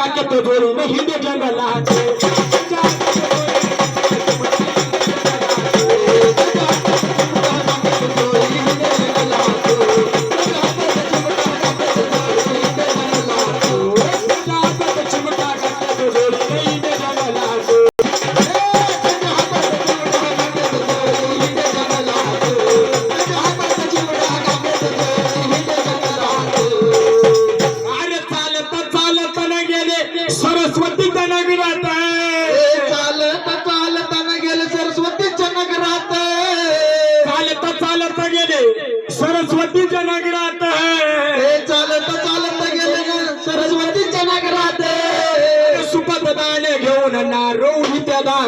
का के तो जोरी नहीं दे जंगला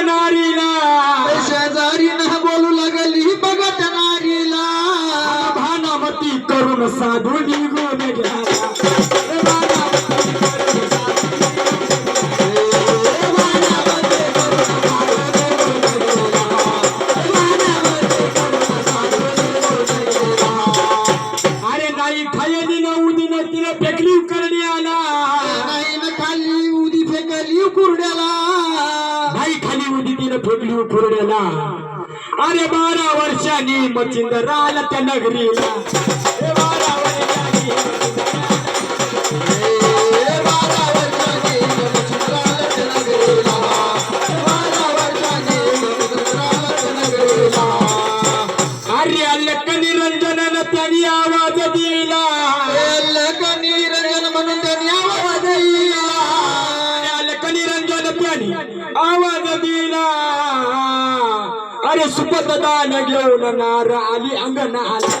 नारीला शेजारी बोलू लागली बघा त्या नारीला. भानामती करून साधू निघू. दिदीने फेकली उफुरड्याला अरे बारा वर्षांनी मचिंद राहिला त्या नगरीला बारा वर्षांनी मदीना. अरे सुपतदान घेऊन नार आली अंगण आला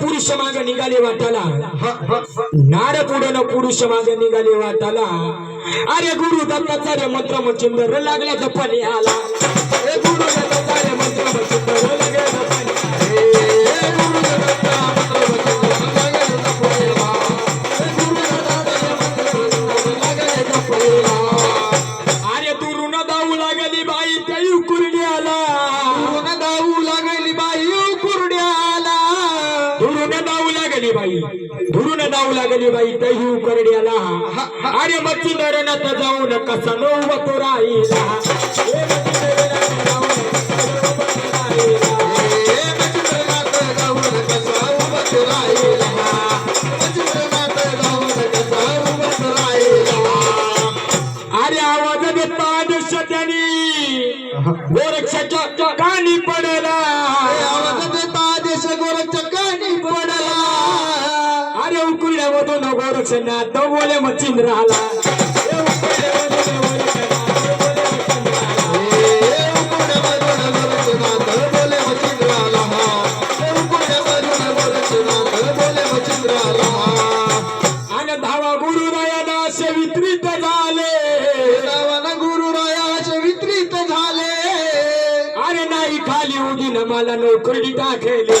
पुरुष माग निघाले वाटाला नार पुढन पुरुष माग निघाले वाटाला अरे गुरु दत्ताचा रे मंत्र मचिंदर लागला जपणे आला. गुरु दत्ताचा रे मंत्र मचिंदर लागला. लागली बाई. धुरून जाऊ लागली बाई. तही उकरड्याला अरे मच्छी नरण जाऊन कसा नऊ राईला వచ్చిన దవ్వలేం వచ్చింది రాలా खाली उडी न मला नोकरी टाकेली